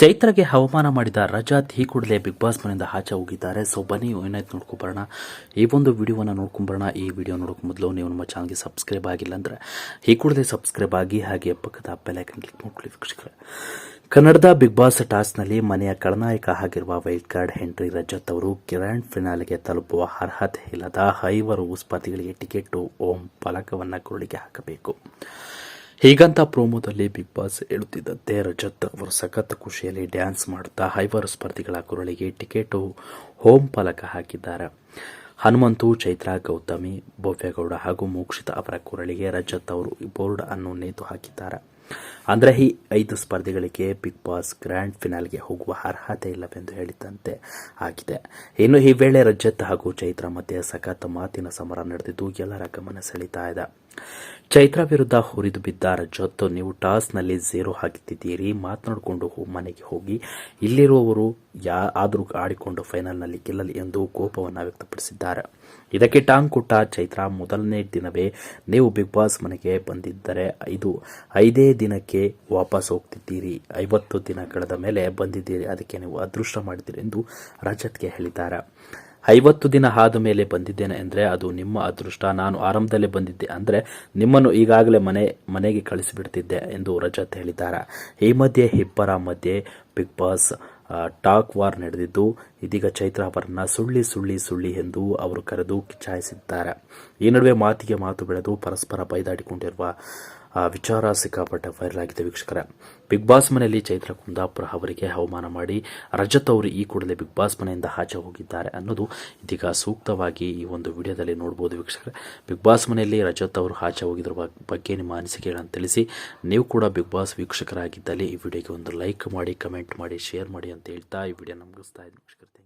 ಚೈತ್ರಗೆ ಹವಾಮಾನ ಮಾಡಿದ ರಜಾತ್ ಈ ಕೂಡಲೇ ಬಿಗ್ ಬಾಸ್ ಮನೆಯಿಂದ ಆಚೆ ಹೋಗಿದ್ದಾರೆ. ಸೊ ಬನ್ನಿ ಏನಾಯ್ತು ನೋಡ್ಕೊಬರೋಣ ಈ ಒಂದು ವಿಡಿಯೋವನ್ನು ನೋಡ್ಕೊಂಬರೋಣ ಈ ವಿಡಿಯೋ ನೋಡೋಕೆ ಮೊದಲು ನೀವು ನಮ್ಮ ಚಾನಲ್ಗೆ ಸಬ್ಸ್ಕ್ರೈಬ್ ಆಗಿಲ್ಲ ಅಂದರೆ, ಈ ಕೂಡಲೇ ಸಬ್ಸ್ಕ್ರೈಬ್ ಆಗಿ ಹಾಗೆ ಪಕ್ಕದ ಬೆಲೈಕನ್ ಕ್ಲಿಕ್ ವೀಕ್ಷಕರೇ. ಕನ್ನಡದ ಬಿಗ್ ಬಾಸ್ ಟಾಸ್ಕ್ನಲ್ಲಿ ಮನೆಯ ಖಳನಾಯಕ ಆಗಿರುವ ವೈಲ್ಡ್ ಕಾರ್ಡ್ ಹೆಂಟ್ರಿ ರಜತ್ ಅವರು ಗ್ರ್ಯಾಂಡ್ ಫಿನಾಲೆಗೆ ತಲುಪುವ ಅರ್ಹತೆ ಇಲ್ಲದ ಐವರು ಸ್ಪರ್ಧಿಗಳಿಗೆ ಟಿಕೆಟ್ ಓಂ ಫಲಕವನ್ನು ಕುರುಳಿಗೆ ಹಾಕಬೇಕು. ಹೀಗಂತ ಪ್ರೋಮೋದಲ್ಲಿ ಬಿಗ್ ಬಾಸ್ ಹೇಳುತ್ತಿದ್ದಂತೆ ರಜತ್ ಅವರು ಸಖತ್ ಖುಷಿಯಲ್ಲಿ ಡ್ಯಾನ್ಸ್ ಮಾಡುತ್ತಾ ಐವರು ಸ್ಪರ್ಧಿಗಳ ಕುರಳಿಗೆ ಟಿಕೆಟು ಹೋಮ್ ಫಲಕ ಹಾಕಿದ್ದಾರೆ. ಹನುಮಂತು, ಚೈತ್ರ, ಗೌತಮಿ, ಭವ್ಯಗೌಡ ಹಾಗೂ ಮೋಕ್ಷಿತ ಅವರ ಕುರಳಿಗೆ ರಜತ್ ಅವರು ಬೋರ್ಡ್ ಅನ್ನು ನೇತು ಹಾಕಿದ್ದಾರೆ. ಅಂದರೆ ಈ ಐದು ಸ್ಪರ್ಧಿಗಳಿಗೆ ಬಿಗ್ ಬಾಸ್ ಗ್ರ್ಯಾಂಡ್ ಫಿನಾಲ್ಗೆ ಹೋಗುವ ಅರ್ಹತೆ ಇಲ್ಲವೆಂದು ಹೇಳಿದಂತೆ ಆಗಿದೆ. ಇನ್ನು ಈ ವೇಳೆ ರಜತ್ ಹಾಗೂ ಚೈತ್ರ ಮಧ್ಯೆ ಸಖತ್ ಮಾತಿನ ಸಮರ ನಡೆದಿದ್ದು ಎಲ್ಲರ ಗಮನ ಸೆಳೀತಾ ಇದೆ. ಚೈತ್ರ ವಿರುದ್ಧ ಹುರಿದು ಬಿದ್ದ ರಜತ್ ನೀವು ಟಾಸ್ನಲ್ಲಿ ಝೀರೋ ಹಾಕಿದ್ದೀರಿ ಮಾತನಾಡಿಕೊಂಡು ಮನೆಗೆ ಹೋಗಿ. ಇಲ್ಲಿರುವವರು ಯಾ, ಆದರೂ ಆಡಿಕೊಂಡು ಫೈನಲ್ನಲ್ಲಿ ಗೆಲ್ಲಲಿ ಎಂದು ಕೋಪವನ್ನು ವ್ಯಕ್ತಪಡಿಸಿದ್ದಾರೆ. ಇದಕ್ಕೆ ಟಾಂಗ್ ಕೊಟ್ಟ ಚೈತ್ರ ಮೊದಲನೇ ದಿನವೇ ನೀವು ಬಿಗ್ ಬಾಸ್ ಮನೆಗೆ ಬಂದಿದ್ದರೆ ಇದು ಐದೇ ದಿನಕ್ಕೆ ವಾಪಸ್ ಹೋಗ್ತಿದ್ದೀರಿ. ಐವತ್ತು ದಿನ ಕಳೆದ ಮೇಲೆ ಬಂದಿದ್ದೀರಿ. ಅದಕ್ಕೆ ನೀವು ಅದೃಷ್ಟ ಮಾಡಿದ್ದೀರಿ ಎಂದು ರಜತ್ಗೆ ಹೇಳಿದ್ದಾರೆ. ಐವತ್ತು ದಿನ ಆದ ಮೇಲೆ ಬಂದಿದ್ದೇನೆ ಅಂದರೆ ಅದು ನಿಮ್ಮ ಅದೃಷ್ಟ. ನಾನು ಆರಂಭದಲ್ಲೇ ಬಂದಿದ್ದೆ ಅಂದರೆ ನಿಮ್ಮನ್ನು ಈಗಾಗಲೇ ಮನೆ, ಮನೆಗೆ ಕಳಿಸಿಬಿಡ್ತಿದ್ದೆ ಎಂದು ರಜತ್ ಹೇಳಿದ್ದಾರೆ. ಈ ಮಧ್ಯೆ ಇಬ್ಬರ ಮಧ್ಯೆ ಬಿಗ್ ಬಾಸ್ ಟಾಕ್ ವಾರ್ ನಡೆದಿದ್ದು, ಇದೀಗ ಚೈತ್ರ ಅವರನ್ನ ಸುಳ್ಳಿ ಸುಳ್ಳಿ ಸುಳ್ಳಿ ಎಂದು ಅವರು ಕರೆದು ಕಿಚಾಯಿಸಿದ್ದಾರೆ ಈ ನಡುವೆ ಮಾತಿಗೆ ಮಾತು ಬೆಳೆದು ಪರಸ್ಪರ ಬೈದಾಡಿಕೊಂಡಿರುವ ವಿಚಾರ ಸಿಕ್ಕಾಪಟ್ಟೆ ವೈರಲ್ ಆಗಿದೆ ವೀಕ್ಷಕರ. ಬಿಗ್ ಬಾಸ್ ಮನೆಯಲ್ಲಿ ಚೈತ್ರ ಕುಂದಾಪುರ ಅವರಿಗೆ ಅವಮಾನ ಮಾಡಿ ರಜತ್ ಅವರು ಈ ಕೂಡಲೇ ಬಿಗ್ ಬಾಸ್ ಮನೆಯಿಂದ ಆಚೆ ಹೋಗಿದ್ದಾರೆ ಅನ್ನೋದು ಇದೀಗ ಸೂಕ್ತವಾಗಿ ಈ ಒಂದು ವಿಡಿಯೋದಲ್ಲಿ ನೋಡ್ಬೋದು ವೀಕ್ಷಕರೇ. ಬಿಗ್ ಬಾಸ್ ಮನೆಯಲ್ಲಿ ರಜತ್ ಅವರು ಆಚೆ ಹೋಗಿದ್ರ ಬಗ್- ಬಗ್ಗೆ ನಿಮ್ಮ ಅನಿಸಿಕೆಗಳನ್ನು ತಿಳಿಸಿ. ನೀವು ಕೂಡ ಬಿಗ್ ಬಾಸ್ ವೀಕ್ಷಕರಾಗಿದ್ದಲ್ಲಿ ಈ ವಿಡಿಯೋಗೆ ಒಂದು ಲೈಕ್ ಮಾಡಿ ಕಮೆಂಟ್ ಮಾಡಿ ಶೇರ್ ಮಾಡಿ ಅಂತ ಹೇಳ್ತಾ ಈ ವಿಡಿಯೋ ನಮಗಿಸ್ತಾ ಇದ್ದೀನಿ ವೀಕ್ಷಕರೇ.